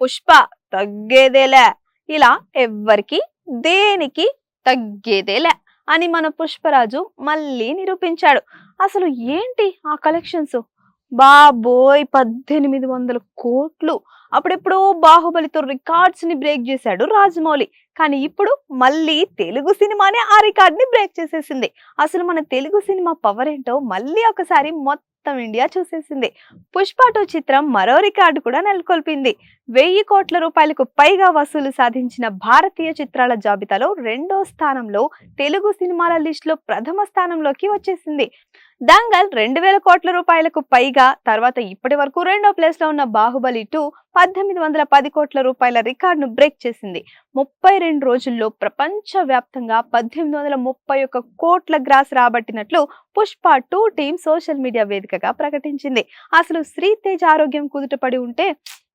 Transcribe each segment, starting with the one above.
పుష్ప తగ్గేదేలే. ఇలా ఎవ్వరికి దేనికి తగ్గేదేలే అని మన పుష్పరాజు మళ్ళీ నిరూపించాడు. అసలు ఏంటి ఆ కలెక్షన్స్? బాబోయ్! పద్దెనిమిది వందల కోట్లు. అప్పుడెప్పుడో బాహుబలితో రికార్డ్స్ని బ్రేక్ చేశాడు రాజమౌళి. కానీ ఇప్పుడు మళ్ళీ తెలుగు సినిమానే ఆ రికార్డ్ని బ్రేక్ చేసేసింది. అసలు మన తెలుగు సినిమా పవర్ ఏంటో మళ్ళీ ఒకసారి మొత్తం ఇండియా చూసేసింది. పుష్ప టూ చిత్రం మరో రికార్డు కూడా నెలకొల్పింది. వెయ్యి కోట్ల రూపాయలకు పైగా వసూలు సాధించిన భారతీయ చిత్రాల జాబితాలో రెండో స్థానంలో తెలుగు సినిమాల లిస్టులో ప్రథమ స్థానంలోకి వచ్చేసింది. దంగల్ రెండు వేల కోట్ల రూపాయలకు పైగా తర్వాత ఇప్పటి వరకు రెండో ప్లేస్లో ఉన్న బాహుబలి టూ పద్దెనిమిది వందల పది కోట్ల రూపాయల రికార్డును బ్రేక్ చేసింది. ముప్పై రెండు రోజుల్లో ప్రపంచ వ్యాప్తంగా పద్దెనిమిది వందల ముప్పై ఒక్క కోట్ల gross రాబట్టినట్లు Pushpa two team social media వేదికగా ప్రకటించింది. అసలు శ్రీతేజ్ ఆరోగ్యం కుదుటపడి ఉంటే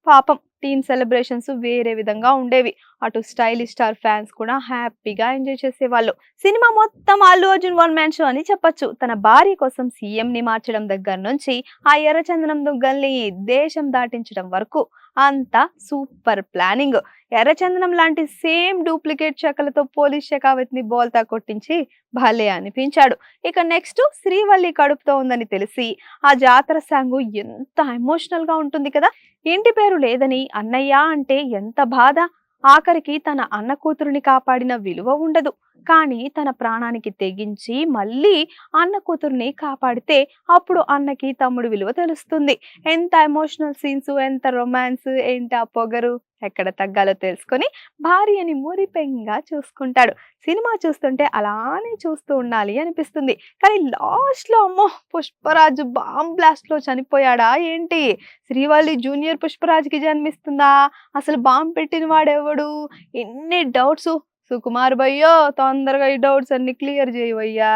పాపం టీమ్ సెలబ్రేషన్స్ వేరే విధంగా ఉండేవి. అటు స్టైలిష్ స్టార్ ఫ్యాన్స్ కూడా హ్యాపీగా ఎంజాయ్ చేసేవాళ్ళు. సినిమా మొత్తం Allu Arjun one man show అని చెప్పొచ్చు. తన భార్య కోసం సీఎం ని మార్చడం దగ్గర నుంచి ఆ ఎర్రచందనం దుగ్గల్ని దేశం దాటించడం వరకు అంతా సూపర్ ప్లానింగ్. ఎర్రచందనం లాంటి సేమ్ డూప్లికేట్ చెక్కలతో పోలీస్ షెకావత్ బోల్తా కొట్టించి భలే అనిపించాడు. ఇక నెక్స్ట్ శ్రీవల్లి కడుపుతో ఉందని తెలిసి ఆ జాతర సాంగు ఎంత ఎమోషనల్గా ఉంటుంది కదా! ఇంటి పేరు లేదని అన్నయ్య అంటే ఎంత బాధ? ఆఖరికి తన అన్న కూతురుని కాపాడిన విలువ ఉండదు. కానీ తన ప్రాణానికి తెగించి మళ్ళీ అన్న కూతుర్ని కాపాడితే అప్పుడు అన్నకి తమ్ముడు విలువ తెలుస్తుంది. ఎంత ఎమోషనల్ సీన్స్ ఎంత రొమాన్స్ ఏంటి ఆ పొగరు? ఎక్కడ తగ్గాలో తెలుసుకొని భార్యని మురిపెంగా చూసుకుంటాడు. సినిమా చూస్తుంటే అలానే చూస్తూ ఉండాలి అనిపిస్తుంది. కానీ లాస్ట్లో అమ్మో! పుష్పరాజు బాంబ్ బ్లాస్ట్లో చనిపోయాడా ఏంటి? శ్రీవల్లి జూనియర్ పుష్పరాజ్కి జన్మిస్తుందా? అసలు బాంబు పెట్టిన వాడెవడు ఎన్ని డౌట్స్ సుకుమార్ భయ్యో తొందరగా ఈ డౌట్స్ అన్ని క్లియర్ చేయవయ్యా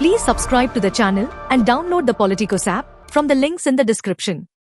Please subscribe to the channel and download the Politicos app from the links in the description.